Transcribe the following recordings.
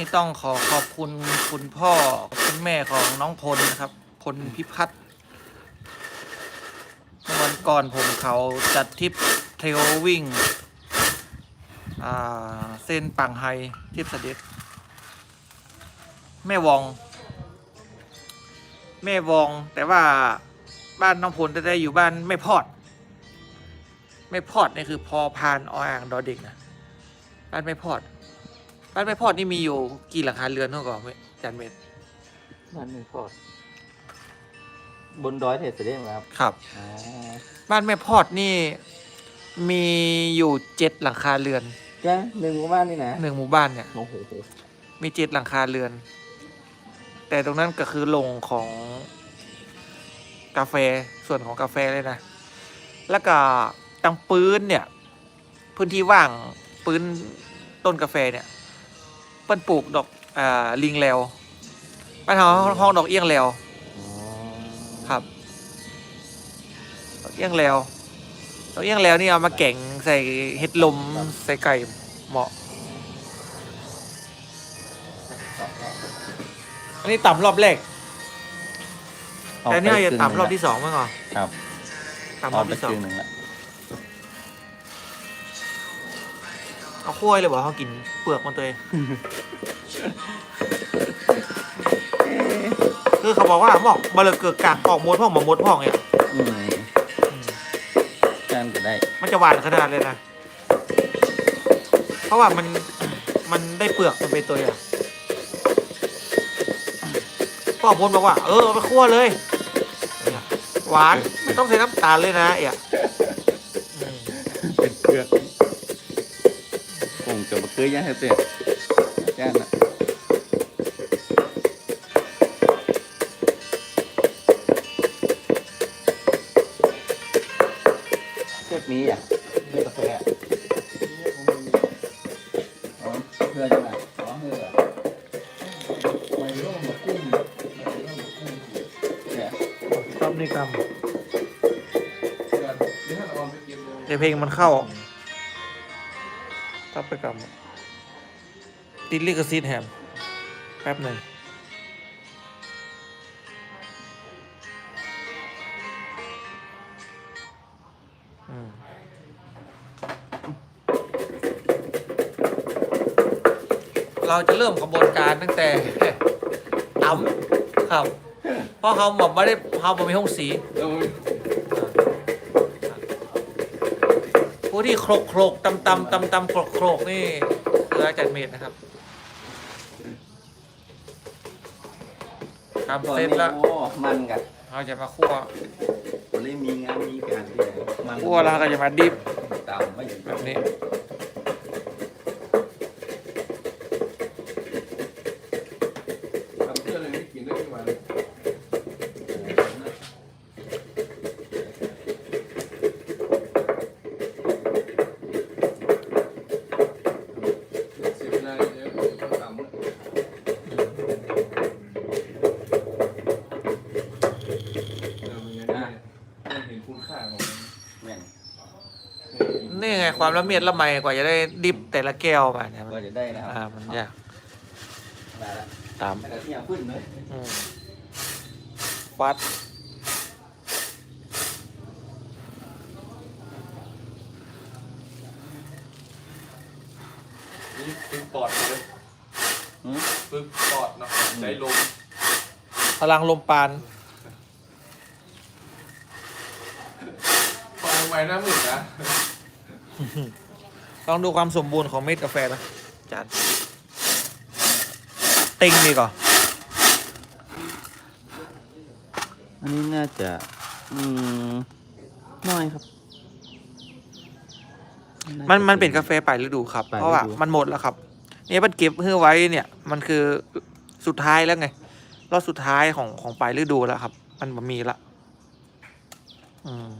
นี่ต้องขอขอบคุณคุณพ่อคุณแม่ของน้องพลนะครับพลพิพัฒน์เมื่อวันก่อนผมเขาจัดทริปเทรลวิ่งเส้นปังไฮทริปเสด็จ แม่วอง แม่วองแต่ว่าบ้านน้องพลจะได้อยู่บ้านไม่พอดไม่พอดนี่คือพอพานออ่างดอเด็กนะบ้านไม่พอด บ้านไม่พอดนี่มีอยู่กี่หลังคาเรือนเท่าก่อนไหมจานเมตรมันไม่พอด บนดอยเทศเสด็จครับครับ อ๋อบ้านแม่พอดนี่มีอยู่เจ็ดหลังคาเรือนจ้ะหนึ่งหมู่บ้านนี่นะหนึ่งหมู่บ้านเนี่ย โอ้โหมีเจ็ดหลังคาเรือน แต่ตรงนั้นก็คือลงของกาแฟส่วนของกาแฟเลยนะ แล้วก็ตังปืนเนี่ย พื้นที่ว่างปืนต้นกาแฟเนี่ยเปิ้นปลูกดอกอ่าลิงแล้วบ้านเราห้องดอกเอี้ยงแล้วอ๋อครับดอกเอี้ยงแล้วดอกเอี้ยงแล้วนี่เอามาแกงใส่เห็ดลมใส่ไก่เหมาะอันนี้ต่ำรอบแรกแต่เนี่ยจะต่ำรอบที่สองมั้งเหรอครับต่ำรเอาอบไปที่สองครึ่งหนึ่งละ เอาขั้วเลยบอกเขากินเปลือกมันตัวเองคือเขาบอกว่าหมอกบะเลเกิดกากออกมดพ่องมามดพ่องเนี่ยอืมกันก็ได้ มันจะหวานขนาดเลยนะ เพราะว่ามันมันได้เปลือกมันเป็นตัวอย่างพ่อพลบอกว่า เออเอาไปคั่วเลยเนี่ยหวานไม่ต้องใส่น้ำตาลเลยนะเอี่ยอื ผมจะมาเกยย่างให้เต็มจ้านนะเทปนี้อะเลือกกาแฟอะอ๋อเพื่อจังไงอ๋อเพื่อเนี่ยชอบในกรรมแต่เพลงมันเข้า ไปกรรมติดลิขสิทธิ์แฮมแป๊บหนึ่งเราจะเริ่มกระบวนการตั้งแต่ตำครับ เพราะเขาบอกไม่ได้เขาบอกมีห้องสีผู้ ที่โครกโครกตำตำตำตำโครกโครกนี่คืออาจารย์เมธนะครับทำเสร็จแล้วโอ้มันกับเราจะมาคั่ววันนี้มีงานมีการที่ไหนมันคั่วแล้วก็จะมาดิบตามไม่อยู่แบบนี้ ความละเมียดละไมกว่าจะได้ดิบแต่ละแก้วมาเนี่ยมันก็จะได้นะคอ่ารับมันยากได้ละตามแต่ที่ยังขึ้นเลยอืมวัด นี่ฝึกปอดเลยหืมฝึกปอดเนาะใช้ลมพลังลมปาน ฟังไว้หน้าหมื่นนะ ลองดูความสมบูรณ์ของเม็ดกาแฟนะจานติงดีกว่าอันนี้น่าจะ อืมน้อยครับมันมันเป็นกาแฟปลายฤดูครับปลายฤดูเพราะว่ามันหมดแล้วครับ เนี่ยมันเก็บเพื่อไว้เนี่ย มันคือสุดท้ายแล้วไง รอบสุดท้ายของของปลายฤดูแล้วครับ มันบ่มีละ อืม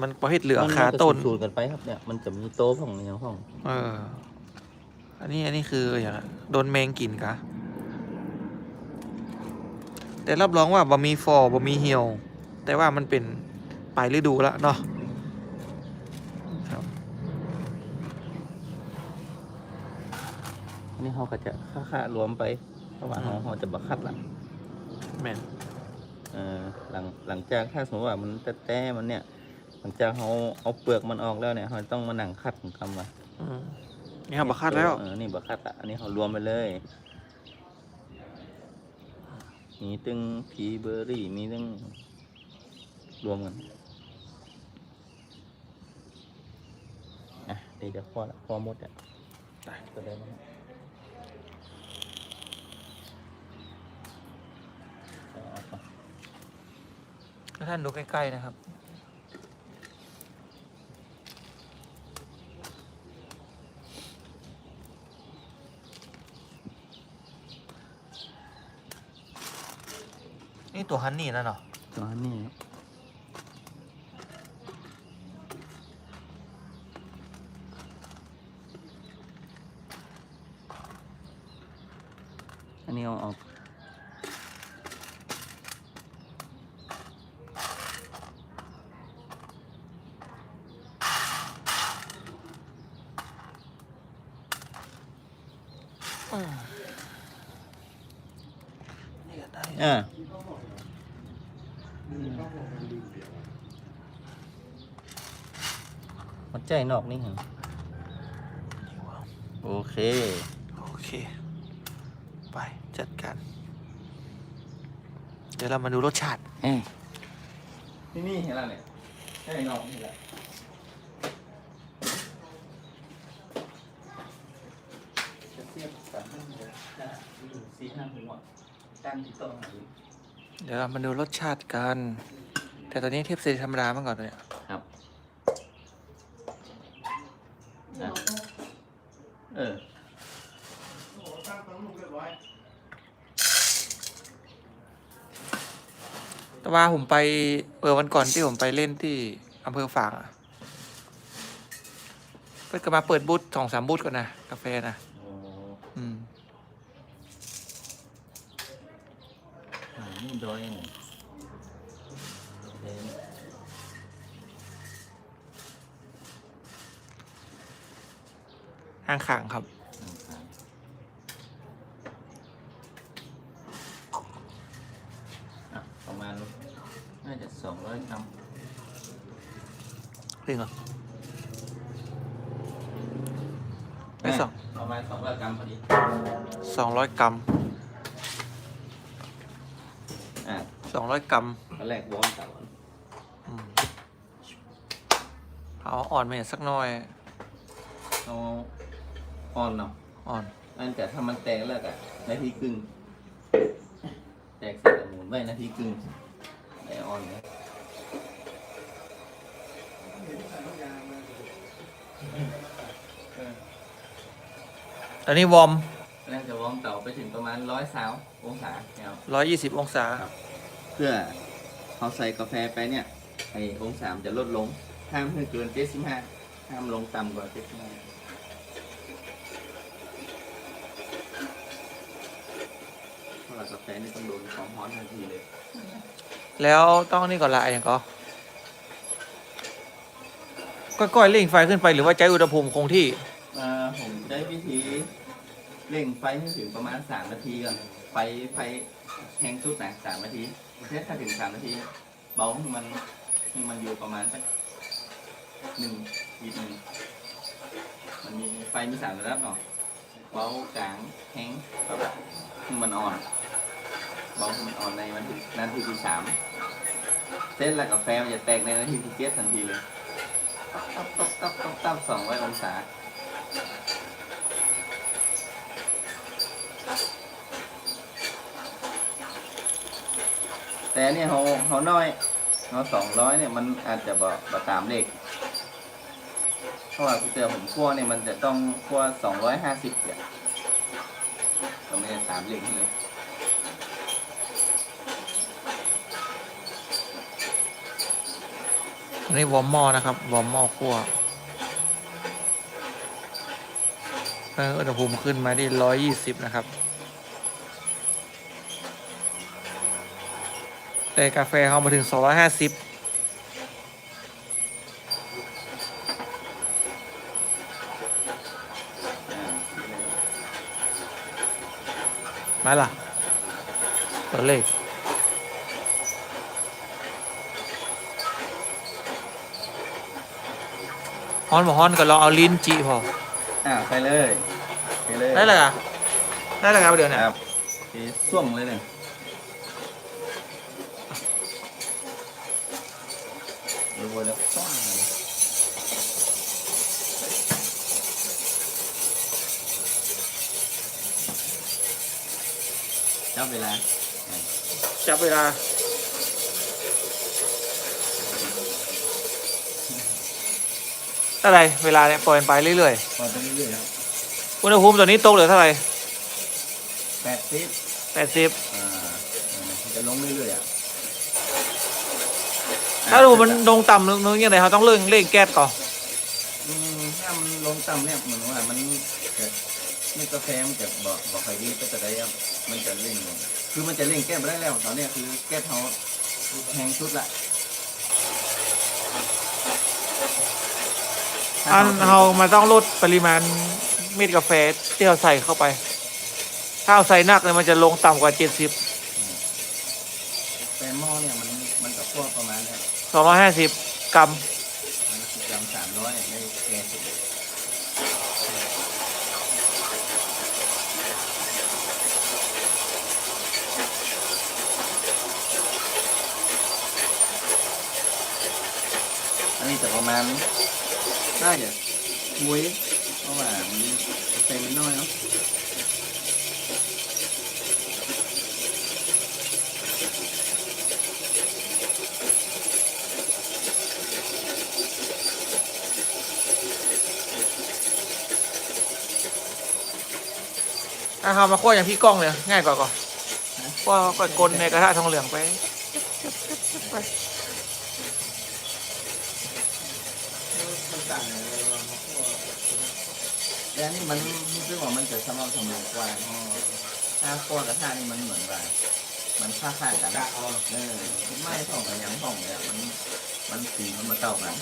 มันประเภทเหลือมันขาต้นสูตรกันไปครับเนี่ยมันจะมีโต๊ะของอย่างของ เออ อันนี้อันนี้คืออย่างอะโดนแมงกินกะแต่รับรองว่าบ่มีฟอร์บ่มีเหี่ยว แต่ว่ามันเป็นปลายฤดูแล้วเนาะครับนี่เขาก็จะค่าๆรวมไประหว่างเขาเขาจะบักคัดละแม่นเออหลังหลังจากถ้าสมมติว่ามันแต่แต่มันเนี่ย หลังจากเขาเอาเปลือกมันออกแล้วเนี่ยเขาต้องมานั่งคัดของคำว่าอืมนี่ครับบักคัดแล้ว เออนี่บักคัดละอันนี้เขารวมไปเลยมีตึงพีเบอร์รี่มีตึงรวมกันอะเดี๋ยวจะพอละพอหมดอะได้ก็ได้มั้งเอาออกมาถ้าท่านดูใกล้ๆนะครับ นี่ตัวฮันนี่แล้วเนาะตัวนี้อันนี้เอาออกนี่ก็ได้ อ่ามัน ใจนอกนี่เหรอโอเค โอเค ไปจัดการ เดี๋ยวเรามาดูรสชาติเอ้ยนี่นี่เห็นแล้วเนี่ยใช่นอกนี่แหละจะเทียบกับห้างเดียวจะอยู่สี่ห้าหัวตั้งที่โต๊ะหาอยู่เดี๋ยวเรามาดูรสชาติกัน แต่ตอนนี้เทียบเซธรรมดามาก่อนเลย ครับอะเออแต่ว่าผมไปเออวันก่อนที่ผมไปเล่นที่อำเภอฝางอะเพื่อนก็มาเปิดบูธสองสามบูธก่อนนะกาแฟนะโอ้อืมอ่านี่ดอยหนึ่งเห็น ห้างขังครับ อะประมาณน่าจะสองร้อยกรัมจริงเหรอไม่สองประมาณสองร้อยกรัมพอดีสองร้อยกรัมอะสองร้อยกรัมตอนแรกวอร์มก่อนอืมเอาอ่อนมาอีกสักหน่อย เอา อ่อนเนาะอ่อนอันแต่ถ้ามันแตกแล้วก็นาทีครึ่งแตกเสร็จแล้วหมุนไว้นาทีครึ่งไออ่อนเนี่ยตอนนี้วอร์มน่าจะวอร์มเต่าไปถึงประมาณร้อยสาวองศาเนี่ยครับร้อยยี่สิบองศาเพื่อเขาใส่กาแฟไปเนี่ยไอองศามันจะลดลงห้ามให้เกินเจ็ดสิบห้าห้ามลงต่ำกว่าเจ็ดสิบห้าเพราะ ว่ากาแฟนี่ต้องโดนความร้อนทันทีเลยแล้วต้องนี่ก่อนละไอ้อย่างก็ก้อยๆเร่งไฟขึ้นไปหรือว่าใจอุณหภูมิคงที่ อ่าผมได้วิธีเร่งไฟให้ถึงประมาณสามนาทีก่อนไฟไฟแห้งสุดนะสามนาทีแค่ถ้าถึงสามนาที เบาให้มันให้มันอยู่ประมาณสักหนึ่งนิดหนึ่งมันมีไฟมีสามระดับเนาะเบากลางแห้งแบบให้มันอ่อนเบาให้มันอ่อนในวันที่นาทีที่สามเส้นแล้วกาแฟมันจะแตกในนาทีที่เจ็ดทันทีเลยตับตับตับตับตับสองร้อยองศาแต่อันนี่เขาเขาน้อยเขาสองร้อยเนี่ยมันอาจจะบ่บ่ตามเลขเพราะว่าพี่เตอผมคั่วเนี่ยมันจะต้องคั่วสองร้อยห้าสิบเนี่ยก็ไม่ได้ตามเลขนี่เลย อันนี้วอร์มหม้อนะครับ วอร์มหม้อคั่วเอออุณหภูมิขึ้นมาที่ร้อยยี่สิบนะครับ แต่กาแฟเขามาถึงสองร้อยห้าสิบมาล่ะตัวเลข ฮอนบอกฮอนก็ลองเอาลิ้นจีพออ่าไปเลยไปเลยได้เลยอะได้เลยครับเดี๋ยวเนะครับไปส่วงเลยเนี่ยดูบนแล้วฟ้าเลยจับเวลาจับเวลา อะไรเวลาเนี่ยปล่อยมันไปเรื่อยพอไปเรื่อยๆครับๆ อุณหภูมิตัวนี้ตกเหลือเท่าไหร่แปดสิบแปดสิบ อ่ามันจะลงเรื่อยๆอะถ้าดูมันลงต่ำนึงยังไงเขาต้องเร่งเร่งแก๊สก่อนอืมถ้ามันลงต่ำเนี่ยเหมือนว่ามันจะนี่กาแฟมันจะบอกบอกใครดีก็จะได้ครับมันจะเร่งลงคือมันจะเร่งแก้ไม่ได้แล้วตอนเนี้ยคือแก้เขาแห้งสุดละ อันเรามาต้องลดปริมาณเม็ดกาแฟที่เราใส่เข้าไป ถ้าเราใส่นักเลยมันจะลงต่ำกว่าเจ็ดสิบแฟนหม้อเนี่ยมันมันกับพวกประมาณเนี่ยสองร้อยห้าสิบกรัมมันสิบกรัมสามร้อยในแกสุดอันนี้จะประมาณ น่าจะมุ้ยเพราะว่ามันเต็มน้อยเนาะถ้าเรามาคั่วอย่างพี่กล้องเลยง่ายกว่าก่อนคั่วก็กลในกระทะทองเหลืองไป แต่อันนี้ มันรู้สึกว่ามันจะสม่ำเสมอกว่าถ้าคั่วกระทะนี่มันเหมือนว่ามันค่าค่ากันเออไม่ท่องกับยังท่องเลยอะมันมันสีมันมาเต่ากัน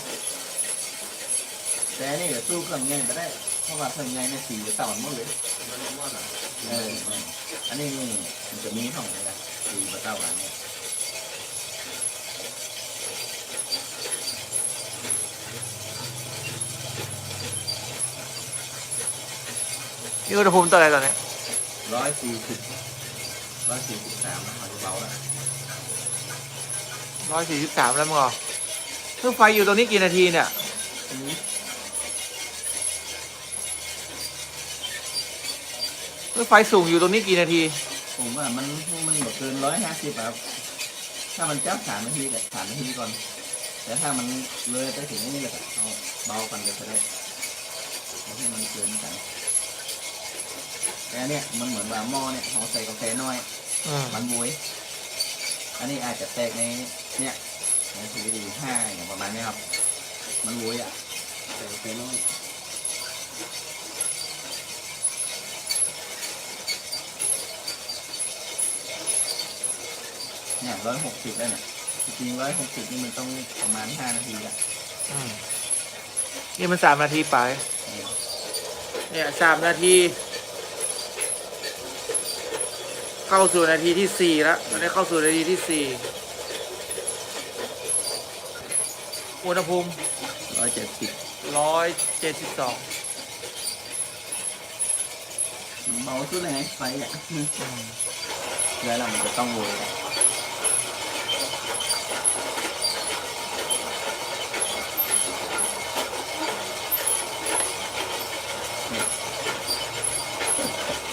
แต่อันนี่ก็สู้เครื่องใหญ่ไม่ได้ เพราะว่าเครื่องใหญ่เนี่ยสีจะเต่าหมดเลยมันว่าหนังเอออันนี้มันจะมีท่องเลยนะสีมาเต่ากันเนี่ย นี่อุณหภูมิตัวอะไรตอนนี้ร้อยสี่สิบร้อยสี่สิบสามมันเบาแล้วร้อยสี่สิบสามแล้วมั้งเหรอเครื่องไฟอยู่ตรงนี้กี่นาทีเนี่ยอันนี้เครื่องไฟสูงอยู่ตรงนี้กี่นาที ผมว่ามันมันแบบเกินร้อยห้าสิบครับ ถ้ามันจับสามนาทีก็สามนาทีก่อน แต่ถ้ามันเลยไปถึงนี่เลยก็เอาเบากันเลยก็ได้เอาให้มันเกินกัน แต่อันเนี่ยมันเหมือนว่าหม้อเนี่ยเขาใส่กาแฟน้อยอืมมันบวยอันนี้อาจจะแตกในเนี่ยในทีวีดีห้าอย่างประมาณเนี้ยครับ มันบวยอะใส่กาแฟน้อยเนี่ยร้อยหกสิบแล้วเนี่ยจริงร้อยหกสิบนี่มันต้องประมาณห้านาทีอะอืมนี่มันสามนาทีไป เนี่ยสามนาที เข้าสู่นาทีที่สี่แล้วตอนนี้เข้าสู่นาทีที่สี่อุณหภูมิร้อยเจ็ดสิบร้อยเจ็ดสิบสองเบาสุดเลยไงไฟอะแล้วเรามันจะต้องโวยอะ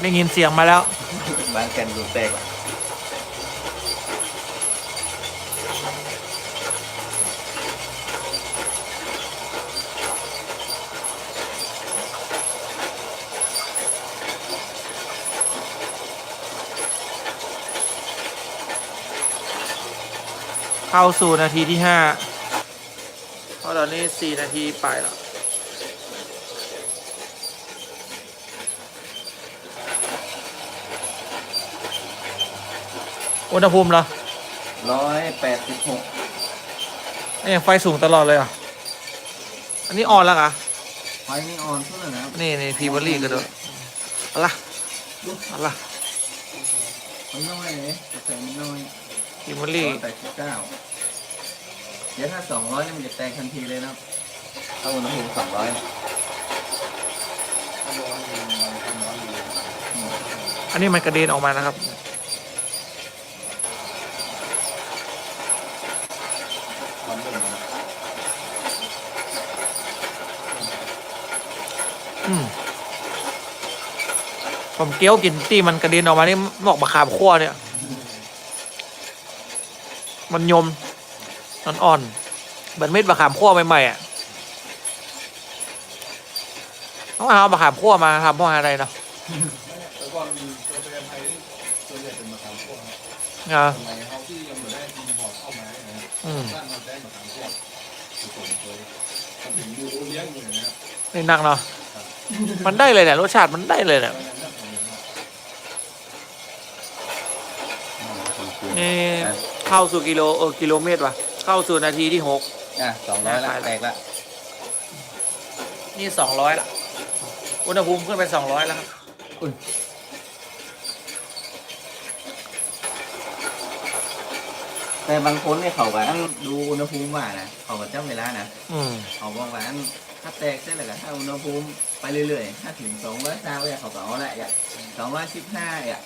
ได้ยินเสียงมาแล้ว บ้านกันดูแตกเข้าสู่นาทีที่ห้าเพราะตอนนี้สี่นาทีไปแล้ว อุณหภูมิเหรอร้อยแปดสิบหกนี่ยังไฟสูงตลอดเลยเหรอะ อันนี้ออนแล้วเหรอะ ไฟนี่ออนสุดเลยนะครับนี่นี่พีเบอรี่ก็ด้วยเอาละเอาละมันน้อยเลยกาแฟมันน้อยคิมเบอรี่แปดสิบเก้าเดี๋ยวถ้าสองร้อยนี่มันจะแตกทันทีเลยนะครับถ้าอุณหภูมิสองร้อยถ้าร้อนอยู่มันร้อนอยู่อันนี้มันกระเด็นออกมานะครับ มันเป็นอย่างนี้ อืม ผมเกี้ยวกินที่มันกระเด็นออกมานี่หมอกมะขามคั่วเนี่ย มันยมมันอ่อนเหมือนเม็ดมะขามคั่วใหม่ๆอะต้องเอามะขามคั่วมาทำเพราะอะไรเนาะแต่ก่อนกาแฟไทยส่วนใหญ่เป็นมะขามพวอ่าสมัยเขาที่ยังไม่ได้อินพอร์ตเข้ามานะอืมบ้านเราได้มะขามขั้วผสมเลยถึงดูเลี้ยงเลยนะครับนี่นักเนาะ มันได้เลยเนี่ยรสชาติมันได้เลยเนี่ยเพราะฉะนั้นผมเห็นว่านี่เข้าสู่กิโลเออกิโลเมตรว่ะ เข้าสู่นาทีที่หกอะสองร้อยละแตกละนี่สองร้อยละอุณหภูมิขึ้นไปสองร้อยแล้วครับแต่บางคนเนี่ยเขาแบบดูอุณหภูมิว่านะเขาก็จำเวลานะอืมเขาบอกว่า ถ้าแตกเสร็จแล้วก็ถ้าอุณหภูมิไปเรื่อยๆ ถ้าถึงสองร้อยซาวเนี่ยเขาก็เอาละอย่างสองร้อยสิบห้าอะ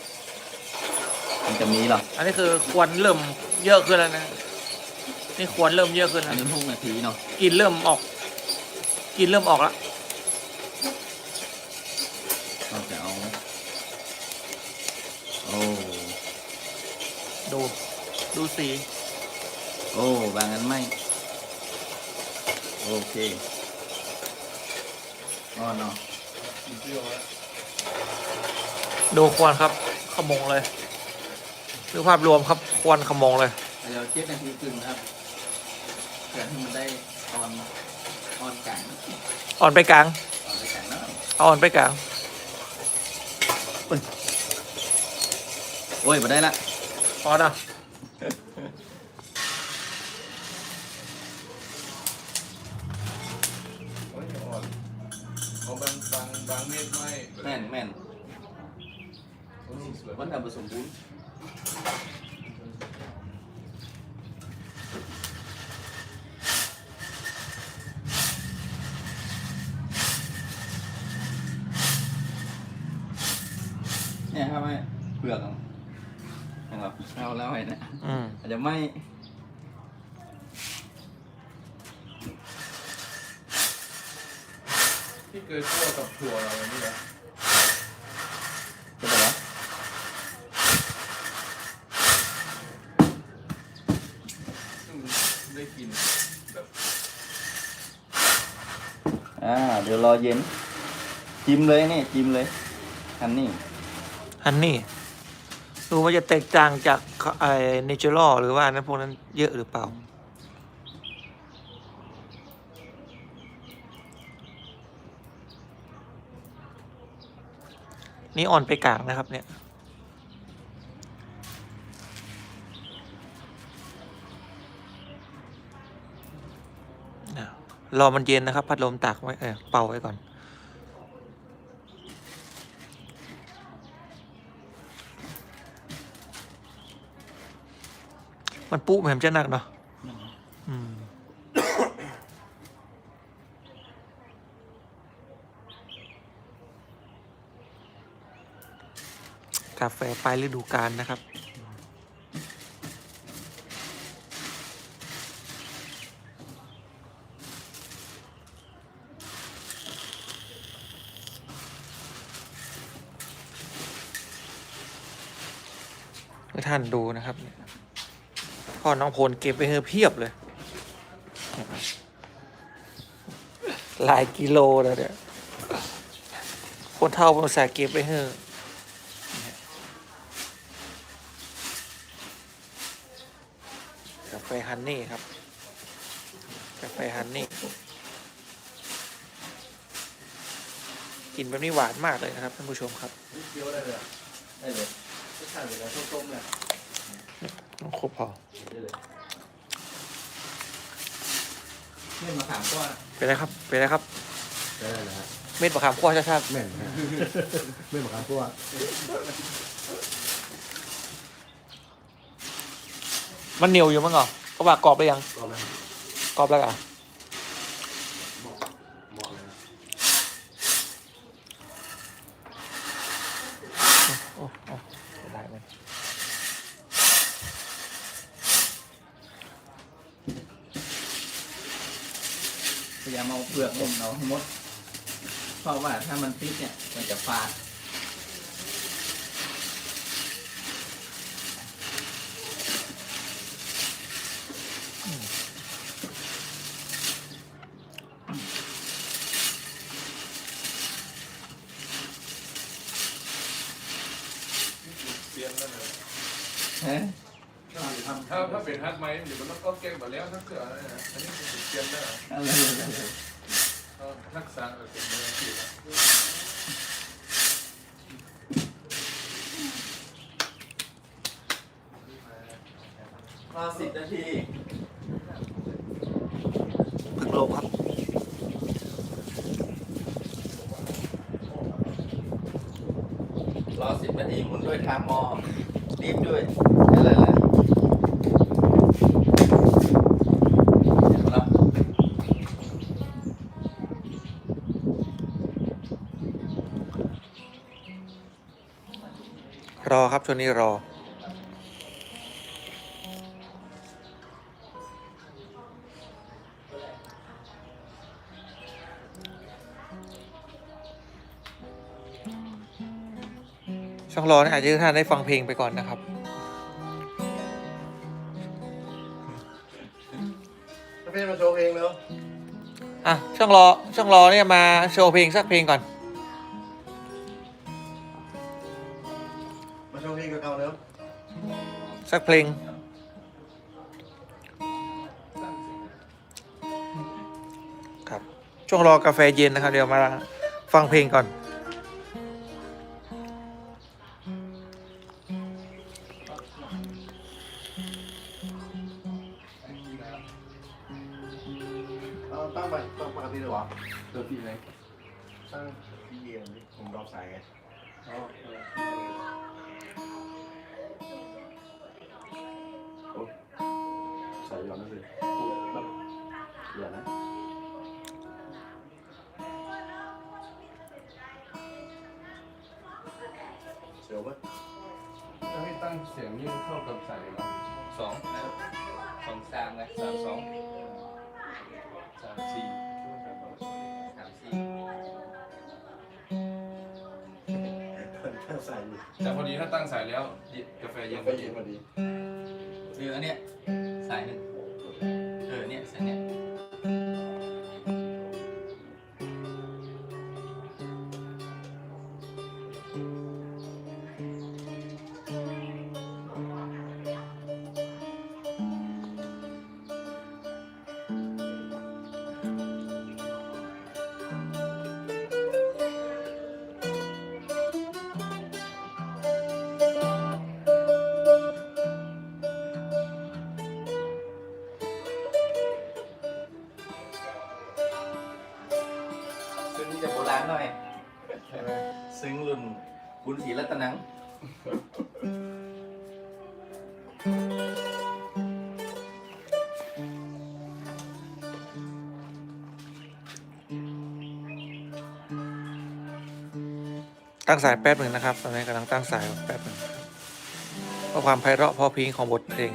มันจะมีหรอ อันนี้คือควันเริ่มเยอะขึ้นแล้วนะ นี่ควันเริ่มเยอะขึ้นอัแล้วนนี้หกนาทีเนาะกลินเริ่มออกกลินเริ่มออกแล้วเราจะเอา โอ้ ดู ดูสี โอ้ บางอันไม่ โอเค อ๋อเนาะกินเปรี้ยวแล้วดูควันครับ ขมงเลยดูภาพรวมครับควันขมงเลยเดี๋ยวเจ็ดนาทีครึ่งนะครับเพื่อให้มันได้ออนออนกลางอ่อนไปกลางออนไปกลางเนาะเอาอ่อนไปกลางโอ้ยมาได้ละพอนะ เนี่ยครับไม่เปลือกของเราเราแล้วไอ้เนะอืมอาจจะไม่ที่เคยคั่วกับถั่วอะไรนี่แอเย็น จิ้มเลยนี่จิ้มเลยอันนี้ฮันนี่ดูว่าจะแตกต่างจากไอ้เนเจอรัลหรือว่าอันนั้นพวกนั้นเยอะหรือเปล่า นี่อ่อนไปกลางนะครับเนี่ย อะ รอมันเย็นนะครับ พัดลมตากไว้เออเป่าไว้ก่อน มันปุ๊บแหมจะหนักเนาะอืมกาแฟไปลายฤดูกาลนะครับ ท่านดูนะครับพ่อน้องพลเก็บไปเฮอเพียบเลย หลายกิโลแล้วเนี่ยคนเท่าภาษาห์เก็บไปเฮอกาแฟฮันนี่ครับกาแฟฮันนี่กินแบบนี้หวานมากเลยนะครับท่านผู้ชมครับเคี้ยวได้เลยได้เลย ไม่ใช่เลยนะต้มๆคตรพอเล่นมาสามก้อนเป็นไรครับเป็นไรครับเม็ดมะขามขั้วช่ดแม่นฮะเม่เหมือนกันพวกๆมันเหนียวอยู่มั้งเหรอก็ว่ากรอบไปยัง กรอบแล้วกรอบแล้วอะ ยายามเอาเปลือกนุ่มเอาให้หมด เพราะว่าถ้ามันติดเนี่ย มันจะฟาดเสียนแล้วนะฮะถ้าถ้าเป็นฮัทไม้เดี๋ยวมันก็เก่งกว่าแล้วทั้งเสือเลยนะอันนี้เป็นเสียนแล้วอะไรอะไรอะไร ทักษะเออเป็นมืออาชีพอะ รอสิบนาทีพึ่งลมครับรอสิบนาทีหมุนด้วยทามมอรีบด้วยอะไรล่ะเดี๋ยวเรารอครับช่วงนี้รอ รอเนี่ยอาจจะให้ท่านได้ฟังเพลงไปก่อนนะครับถ้าเป็นมาโชว์เองแล้วอะช่องรอช่องรอเนี่ยมาโชว์เพลงสักเพลงก่อนมาโชว์เองกับเก่าแล้วสักเพลงครับช่วงรอกาแฟเย็นนะครับ เดี๋ยวมาฟังเพลงก่อน นะสามสองสามสี่สามสี่ตั้งสายอยู่แต่พอดีถ้าตั้งสายแล้วเย็นกาแฟเย็นไปเย็นพอดี คืออันเนี้ยสายหนึ่ง ซึ้งรุ่นบุญศรีรัตนัง ตั้งสายแป๊บหนึ่งนะครับตอนนี้กำลังตั้งสายแป๊บหนึ่งเพื่อความไพเราะเพอเพลงของบทเพลง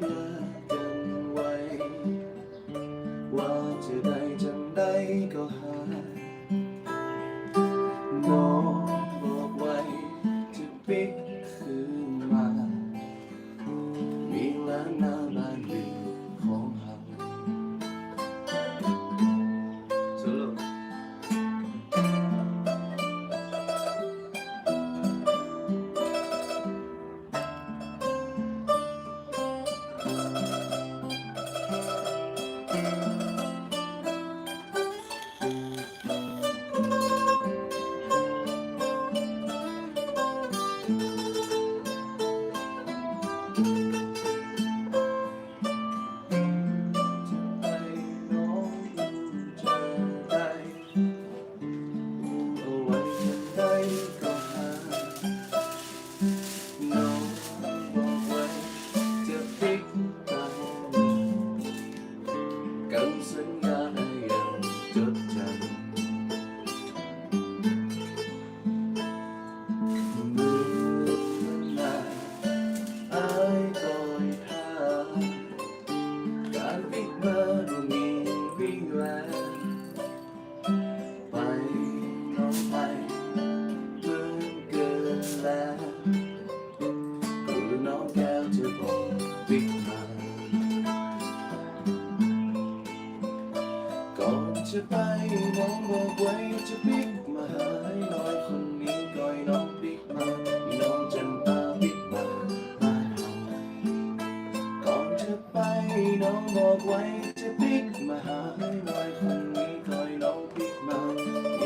love. น้องบอกไว้จะปิ๊กมาหาให้หน่อยคงนี้คอยน้องปิ๊กมา